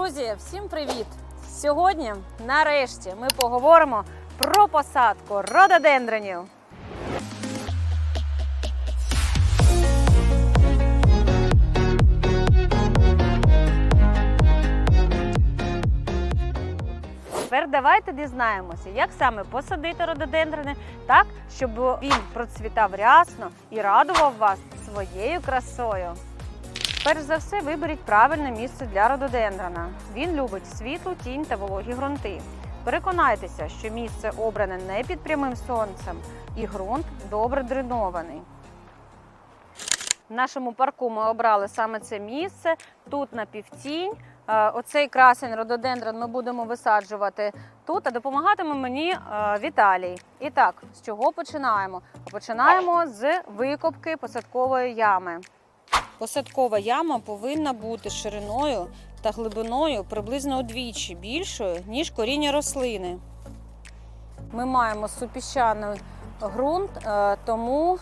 Друзі, всім привіт! Сьогодні, нарешті, ми поговоримо про посадку рододендронів. Тепер давайте дізнаємося, як саме посадити рододендрони так, щоб він процвітав рясно і радував вас своєю красою. Перш за все, виберіть правильне місце для рододендрона. Він любить світлу, тінь та вологі ґрунти. Переконайтеся, що місце обране не під прямим сонцем і ґрунт добре дренований. В нашому парку ми обрали саме це місце. Тут на півтінь. Е, Оцей красень рододендрон ми будемо висаджувати тут, а допомагатиме мені е, Віталій. І так, з чого починаємо? Починаємо з викопки посадкової ями. Посадкова яма повинна бути шириною та глибиною приблизно удвічі більшою, ніж коріння рослини. Ми маємо супіщаний ґрунт, е, тому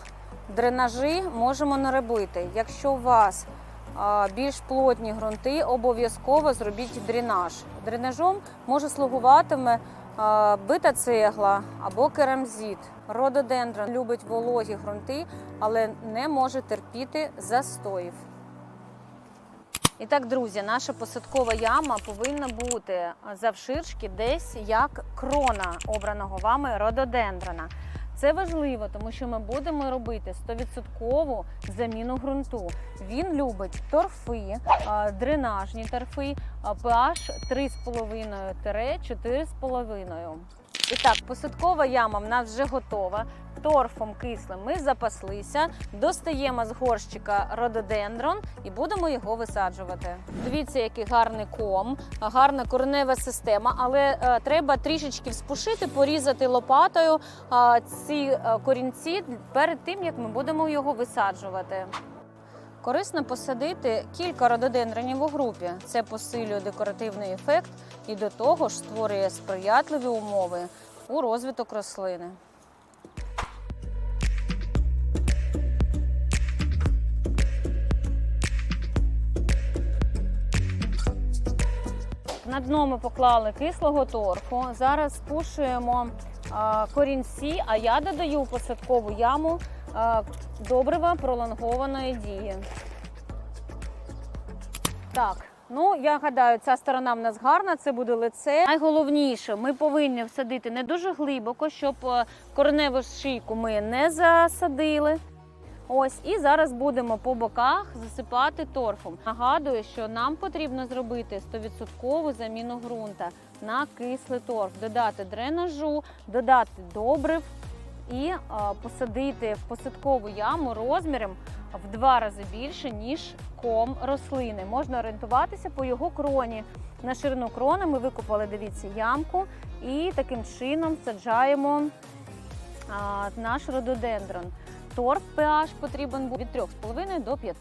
дренажі можемо не робити. Якщо у вас е, більш плотні ґрунти, обов'язково зробіть дренаж. Дренажом може слугуватиме бита цегла або керамзит. Рододендрон любить вологі ґрунти, але не може терпіти застоїв. І так, друзі, наша посадкова яма повинна бути завширшки десь як крона обраного вами рододендрона. Це важливо, тому що ми будемо робити 100% заміну ґрунту. Він любить торфи, дренажні торфи, pH 3,5-4,5. І так, посадкова яма в нас вже готова. Торфом кислим ми запаслися, достаємо з горщика рододендрон і будемо його висаджувати. Дивіться, який гарний ком, гарна коренева система, але е, треба трішечки вспушити, порізати лопатою е, ці корінці перед тим, як ми будемо його висаджувати. Корисно посадити кілька рододендронів у групі. Це посилює декоративний ефект і до того ж створює сприятливі умови у розвиток рослини. На дно ми поклали кислого торфу. Зараз спушуємо корінці, а я додаю посадкову яму добрива пролонгованої дії. Так, ну я гадаю, ця сторона в нас гарна, це буде лице. Найголовніше, ми повинні всадити не дуже глибоко, щоб е, кореневу шийку ми не засадили. Ось і зараз будемо по боках засипати торфом. Нагадую, що нам потрібно зробити 100% заміну ґрунта на кислий торф, додати дренажу, додати добрив і е, посадити в посадкову яму розміром в два рази більше, ніж ком рослини. Можна орієнтуватися по його кроні. На ширину крони ми викопали, дивіться, ямку і таким чином саджаємо наш рододендрон. Торф pH потрібен був від 3,5 до 5.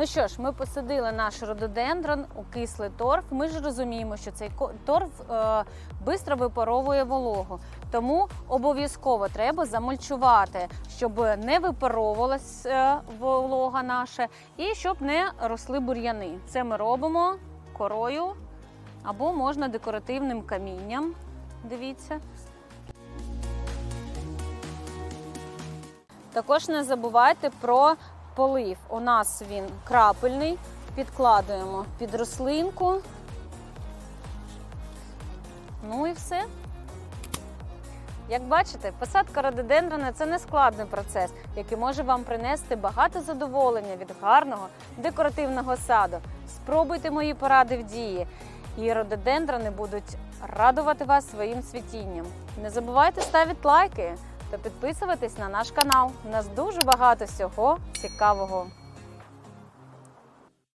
Ну що ж, ми посадили наш рододендрон у кислий торф. Ми ж розуміємо, що цей торф е, випаровує вологу. Тому обов'язково треба замульчувати, щоб не випаровувалась е, волога наша і щоб не росли бур'яни. Це ми робимо корою або можна декоративним камінням. Дивіться. Також не забувайте про полив. У нас він крапельний. Підкладуємо під рослинку. Ну і все. Як бачите, посадка рододендрона це не складний процес, який може вам принести багато задоволення від гарного декоративного саду. Спробуйте мої поради в дії, і рододендрони будуть радувати вас своїм цвітінням. Не забувайте ставити лайки та підписуватись на наш канал. У нас дуже багато всього цікавого.